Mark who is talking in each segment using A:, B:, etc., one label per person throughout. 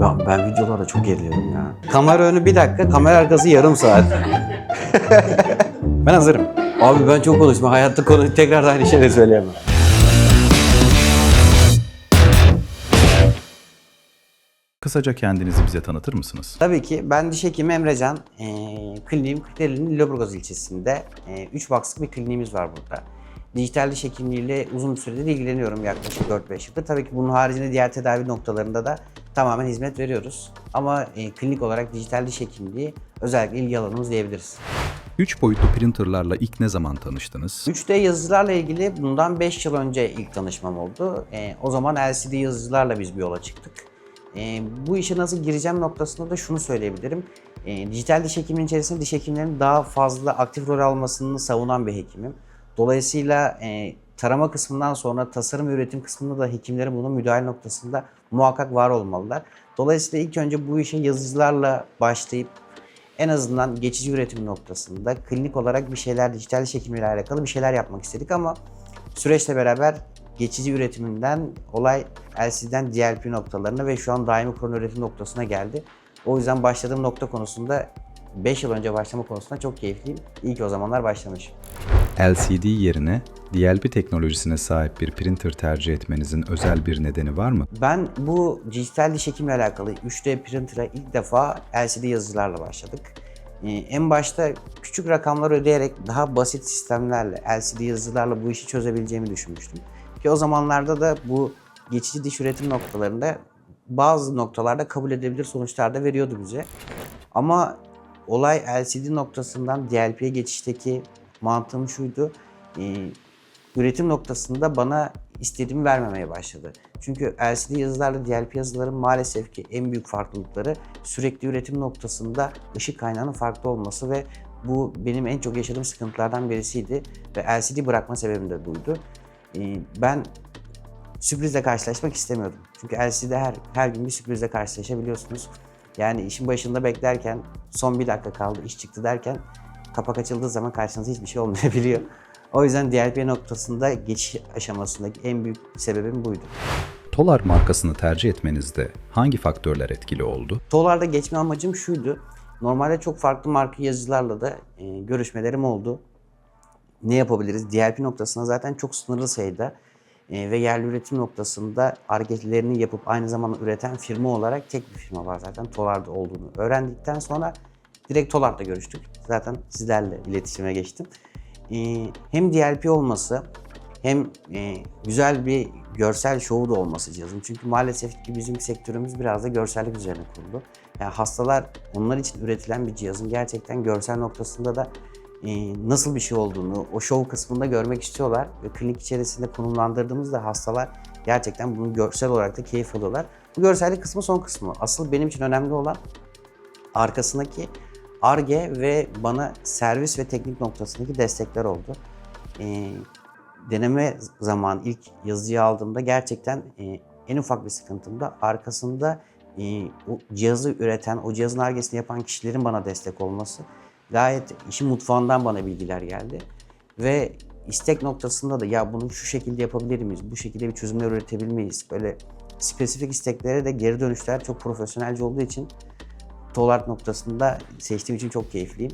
A: Ben, ben videolarda çok geriliyorum ya. Kamera önü bir dakika, kamera arkası yarım saat. ben hazırım. Abi ben çok konuştum. Hayatta konu tekrar aynı şeyleri söyleyemem.
B: Kısaca kendinizi bize tanıtır mısınız?
A: Tabii ki ben diş hekimi Emrecan. E, kliniğim Kırklareli'nin Lüleburgaz ilçesinde. 3 box'lık bir kliniğimiz var burada. Dijital diş hekimliğiyle uzun bir süredir ilgileniyorum yaklaşık 4-5 yıldır. Tabii ki bunun haricinde diğer tedavi noktalarında da tamamen hizmet veriyoruz. Ama e, klinik olarak dijital diş hekimliği özellikle ilgi alanımız diyebiliriz.
B: 3 boyutlu printerlarla ilk ne zaman tanıştınız?
A: 3D yazıcılarla ilgili bundan 5 yıl önce ilk tanışmam oldu. E, o zaman LCD yazıcılarla biz bir yola çıktık. E, bu işe nasıl gireceğim noktasında da şunu söyleyebilirim. E, dijital diş hekiminin içerisinde diş hekimlerinin daha fazla aktif rol almasını savunan bir hekimim. Dolayısıyla e, tarama kısmından sonra tasarım üretim kısmında da hekimlerin buna müdahale noktasında muhakkak var olmalılar. Dolayısıyla ilk önce bu işe yazıcılarla başlayıp en azından geçici üretim noktasında klinik olarak bir şeyler dijital hekimliğiyle alakalı bir şeyler yapmak istedik ama süreçle beraber geçici üretiminden olay LCD'den DLP noktalarına ve şu an daimi kron üretim noktasına geldi. O yüzden başladığım nokta konusunda 5 yıl önce başlama konusunda çok keyifliyim. İyi ki o zamanlar başlamışım.
B: LCD yerine DLP teknolojisine sahip bir printer tercih etmenizin özel bir nedeni var mı?
A: Ben bu dijital diş hekimle alakalı 3D printer'a ilk defa LCD yazıcılarla başladık. Ee, en başta küçük rakamlar ödeyerek daha basit sistemlerle, LCD yazıcılarla bu işi çözebileceğimi düşünmüştüm. Ki o zamanlarda da bu geçici diş üretim noktalarında bazı noktalarda kabul edebilir sonuçlar da veriyordu bize. Ama olay LCD noktasından DLP'ye geçişteki mantığım şuydu. Ee, üretim noktasında bana istediğimi vermemeye başladı. Çünkü LCD yazılarla DLP yazıların maalesef ki en büyük farklılıkları sürekli üretim noktasında ışık kaynağının farklı olması ve bu benim en çok yaşadığım sıkıntılardan birisiydi ve LCD bırakma sebebim de buydu. Ee, Ben sürprizle karşılaşmak istemiyordum. Çünkü LCD'de her, her gün bir sürprizle karşılaşabiliyorsunuz. Yani işin başında beklerken son bir dakika kaldı iş çıktı derken kapak açıldığı zaman karşınıza hiçbir şey olmayabiliyor. O yüzden DLP noktasında geçiş aşamasındaki en büyük sebebim buydu.
B: Tolar markasını tercih etmenizde hangi faktörler etkili oldu?
A: Tolar'da geçme amacım şuydu. Normalde çok farklı marka yazıcılarla da e, görüşmelerim oldu. Ne yapabiliriz? DLP noktasına zaten çok sınırlı sayıda e, ve yerli üretim noktasında hareketlerini yapıp aynı zamanda üreten firma olarak tek bir firma var zaten Tolar'da olduğunu öğrendikten sonra direkt Tolar'da görüştük. Zaten sizlerle iletişime geçtim. E, hem DLP olması hem e, güzel bir görsel şovu da olması cihazın. Çünkü maalesef ki bizim sektörümüz biraz da görsellik üzerine kurulu. Yani hastalar onlar için üretilen bir cihazın gerçekten görsel noktasında da e, nasıl bir şey olduğunu, o şov kısmında görmek istiyorlar. Ve klinik içerisinde konumlandırdığımızda hastalar gerçekten bunu görsel olarak da keyif alıyorlar. Bu görsellik kısmı son kısmı. Asıl benim için önemli olan arkasındaki ARGE ve bana servis ve teknik noktasındaki destekler oldu. Ee, deneme zamanı ilk yazıyı aldığımda gerçekten e, en ufak bir sıkıntımda arkasında e, o cihazı üreten, o cihazın argesini yapan kişilerin bana destek olması gayet işin mutfağından bana bilgiler geldi. Ve istek noktasında da ya bunu şu şekilde yapabilir miyiz, bu şekilde bir çözümler üretebilir miyiz? Böyle spesifik isteklere de geri dönüşler çok profesyonelce olduğu için Tolart noktasında seçtiğim için çok keyifliyim.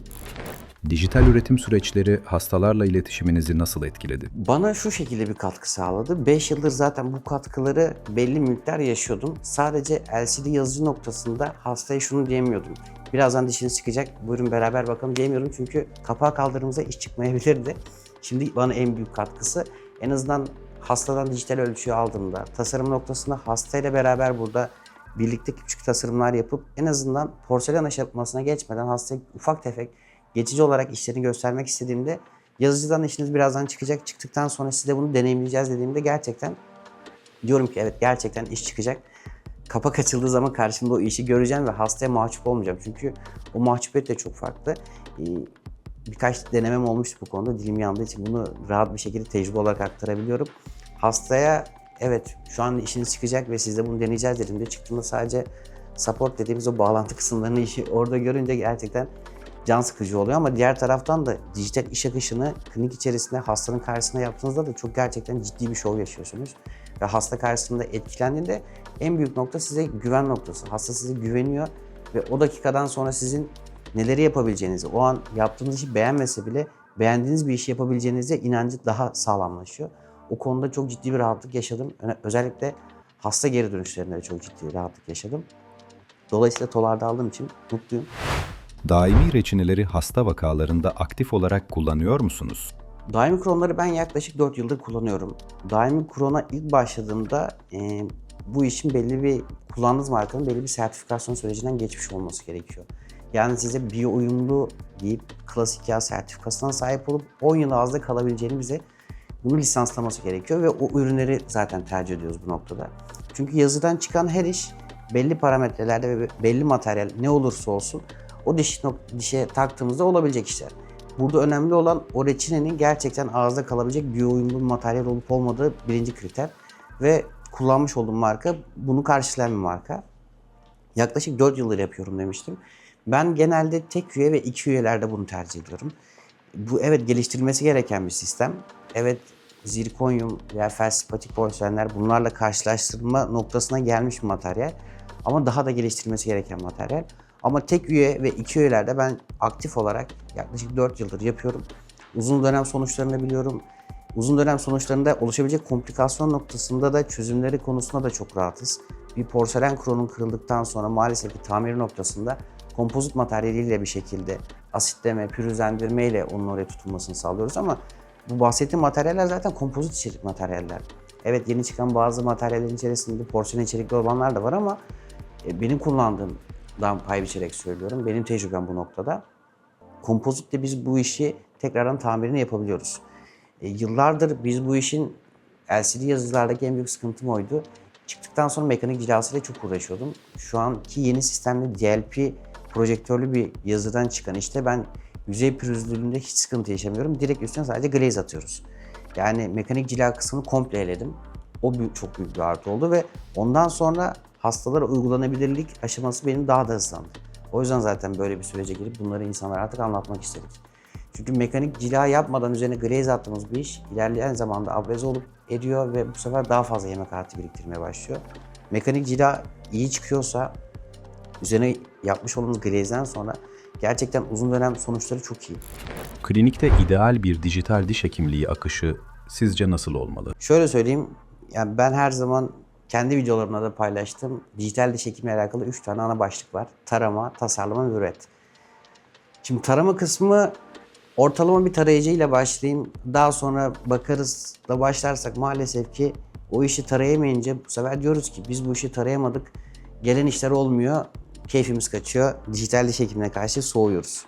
B: Dijital üretim süreçleri hastalarla iletişiminizi nasıl etkiledi?
A: Bana şu şekilde bir katkı sağladı. 5 yıldır zaten bu katkıları belli miktar yaşıyordum. Sadece LCD yazıcı noktasında hastaya şunu diyemiyordum. Birazdan dişiniz çıkacak, buyurun beraber bakalım diyemiyordum. Çünkü kapağı kaldırdığımızda iş çıkmayabilirdi. Şimdi bana en büyük katkısı en azından hastadan dijital ölçüyü aldığımda, tasarım noktasında hastayla beraber burada birlikte küçük tasarımlar yapıp en azından porselen aşamasına geçmeden hastaya ufak tefek geçici olarak işlerini göstermek istediğimde yazıcıdan işiniz birazdan çıkacak. Çıktıktan sonra size bunu deneyimleyeceğiz dediğimde gerçekten diyorum ki evet gerçekten iş çıkacak. Kapak açıldığı zaman karşımda o işi göreceğim ve hastaya mahcup olmayacağım. Çünkü o mahcubiyet de çok farklı. Ee, Birkaç denemem olmuştu bu konuda. Dilim yandığı için bunu rahat bir şekilde tecrübe olarak aktarabiliyorum. Hastaya evet şu an işiniz çıkacak ve siz de bunu deneyeceğiz dediğimde çıktığında sadece support dediğimiz o bağlantı kısımlarını orada görünce gerçekten can sıkıcı oluyor ama diğer taraftan da dijital iş akışını klinik içerisinde hastanın karşısında yaptığınızda da çok gerçekten ciddi bir şov yaşıyorsunuz. ve hasta karşısında etkilendiğinde en büyük nokta size güven noktası. Hasta size güveniyor ve o dakikadan sonra sizin neleri yapabileceğinizi, o an yaptığınız işi beğenmese bile beğendiğiniz bir işi yapabileceğinize inancı daha sağlamlaşıyor. O konuda çok ciddi bir rahatlık yaşadım. Özellikle hasta geri dönüşlerinde de çok ciddi rahatlık yaşadım. Dolayısıyla tolarda aldığım için mutluyum.
B: Daimi reçineleri hasta vakalarında aktif olarak kullanıyor musunuz?
A: Daimi kronları ben yaklaşık 4 yıldır kullanıyorum. Daimi krona ilk başladığımda e, bu işin belli bir kullandığınız markanın belli bir sertifikasyon sürecinden geçmiş olması gerekiyor. Yani size biyo uyumlu deyip klasik yağ sertifikasına sahip olup 10 yıl ağızda kalabileceğini bize bunu lisanslaması gerekiyor ve o ürünleri zaten tercih ediyoruz bu noktada. Çünkü yazıdan çıkan her iş belli parametrelerde ve belli materyal ne olursa olsun o diş dişe taktığımızda olabilecek işler. Burada önemli olan o reçinenin gerçekten ağızda kalabilecek biyo uyumlu materyal olup olmadığı birinci kriter. Ve kullanmış olduğum marka bunu karşılayan bir marka. Yaklaşık 4 yıldır yapıyorum demiştim. Ben genelde tek üye ve iki üyelerde bunu tercih ediyorum. Bu evet geliştirilmesi gereken bir sistem. Evet zirkonyum veya felsipatik porselenler bunlarla karşılaştırma noktasına gelmiş bir materyal. Ama daha da geliştirilmesi gereken materyal. Ama tek üye ve iki üyelerde ben aktif olarak yaklaşık 4 yıldır yapıyorum. Uzun dönem sonuçlarını biliyorum. Uzun dönem sonuçlarında oluşabilecek komplikasyon noktasında da çözümleri konusunda da çok rahatız. Bir porselen kronun kırıldıktan sonra maalesef ki tamir noktasında kompozit materyaliyle bir şekilde asitleme, pürüzlendirme ile onun oraya tutulmasını sağlıyoruz ama bu bahsettiğim materyaller zaten kompozit içerik materyaller. Evet yeni çıkan bazı materyallerin içerisinde porselen içerikli olanlar da var ama e, benim kullandığımdan pay biçerek söylüyorum. Benim tecrübem bu noktada. Kompozitle biz bu işi tekrardan tamirini yapabiliyoruz. E, yıllardır biz bu işin LCD yazıcılardaki en büyük sıkıntım oydu. Çıktıktan sonra mekanik cilasıyla çok uğraşıyordum. Şu anki yeni sistemde DLP projektörlü bir yazıdan çıkan işte ben yüzey pürüzlülüğünde hiç sıkıntı yaşamıyorum. Direkt üstüne sadece glaze atıyoruz. Yani mekanik cila kısmını komple eledim. O büyük, çok büyük bir artı oldu ve ondan sonra hastalara uygulanabilirlik aşaması benim daha da hızlandı. O yüzden zaten böyle bir sürece girip bunları insanlara artık anlatmak istedik. Çünkü mekanik cila yapmadan üzerine glaze attığımız bir iş ilerleyen zamanda abreze olup eriyor ve bu sefer daha fazla yemek artı biriktirmeye başlıyor. Mekanik cila iyi çıkıyorsa üzerine yapmış olduğumuz glazeden sonra gerçekten uzun dönem sonuçları çok iyi.
B: Klinikte ideal bir dijital diş hekimliği akışı sizce nasıl olmalı?
A: Şöyle söyleyeyim, yani ben her zaman kendi videolarımda da paylaştım. Dijital diş hekimliği alakalı 3 tane ana başlık var. Tarama, tasarlama ve üret. Şimdi tarama kısmı ortalama bir tarayıcıyla başlayayım. Daha sonra bakarız da başlarsak maalesef ki o işi tarayamayınca bu sefer diyoruz ki biz bu işi tarayamadık. Gelen işler olmuyor. Keyfimiz kaçıyor. Dijital diş hekimine karşı soğuyoruz.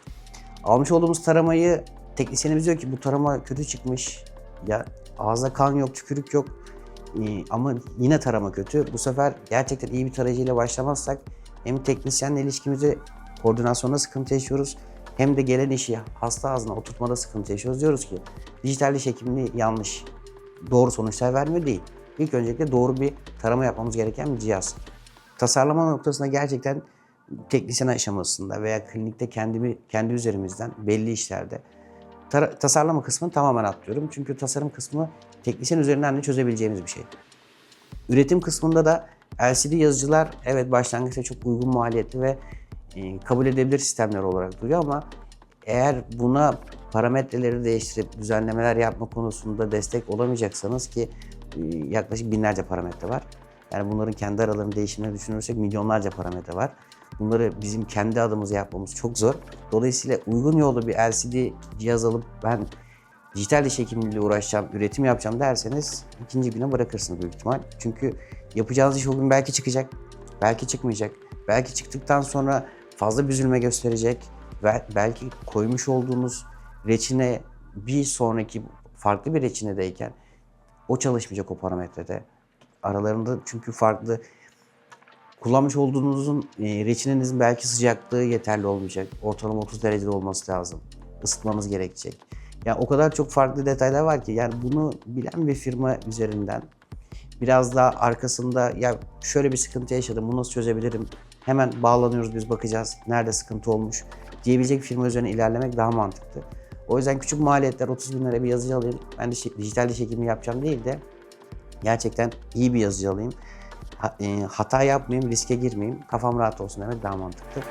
A: Almış olduğumuz taramayı teknisyenimiz diyor ki bu tarama kötü çıkmış. Ya ağızda kan yok, tükürük yok. Ee, ama yine tarama kötü. Bu sefer gerçekten iyi bir tarayıcıyla başlamazsak hem teknisyenle ilişkimizde koordinasyonda sıkıntı yaşıyoruz hem de gelen işi hasta ağzına oturtmada sıkıntı yaşıyoruz. Diyoruz ki dijital diş hekimliği yanlış, doğru sonuçlar vermiyor değil. İlk öncelikle doğru bir tarama yapmamız gereken bir cihaz. Tasarlama noktasında gerçekten teknisyen aşamasında veya klinikte kendimi kendi üzerimizden belli işlerde tasarlama kısmını tamamen atlıyorum. Çünkü tasarım kısmı teknisyen üzerinden de çözebileceğimiz bir şey. Üretim kısmında da LCD yazıcılar evet başlangıçta çok uygun maliyetli ve e, kabul edilebilir sistemler olarak duruyor ama eğer buna parametreleri değiştirip düzenlemeler yapma konusunda destek olamayacaksanız ki e, yaklaşık binlerce parametre var. Yani bunların kendi aralarında değişimini düşünürsek milyonlarca parametre var. Bunları bizim kendi adımıza yapmamız çok zor. Dolayısıyla uygun yolda bir LCD cihaz alıp ben dijital diş hekimliğiyle uğraşacağım, üretim yapacağım derseniz ikinci güne bırakırsınız büyük ihtimal. Çünkü yapacağınız iş o gün belki çıkacak, belki çıkmayacak. Belki çıktıktan sonra fazla büzülme gösterecek. Ve belki koymuş olduğunuz reçine bir sonraki farklı bir reçinedeyken o çalışmayacak o parametrede. Aralarında çünkü farklı kullanmış olduğunuzun e, reçinenizin belki sıcaklığı yeterli olmayacak. Ortalama 30 derecede olması lazım. Isıtmanız gerekecek. Yani o kadar çok farklı detaylar var ki yani bunu bilen bir firma üzerinden biraz daha arkasında ya şöyle bir sıkıntı yaşadım bunu nasıl çözebilirim hemen bağlanıyoruz biz bakacağız nerede sıkıntı olmuş diyebilecek firma üzerine ilerlemek daha mantıklı. O yüzden küçük maliyetler 30 bin lira bir yazıcı alayım ben de şi- dijital diş hekimi yapacağım değil de Gerçekten iyi bir yazıcı alayım. E, hata yapmayayım, riske girmeyeyim. Kafam rahat olsun demek daha mantıklı.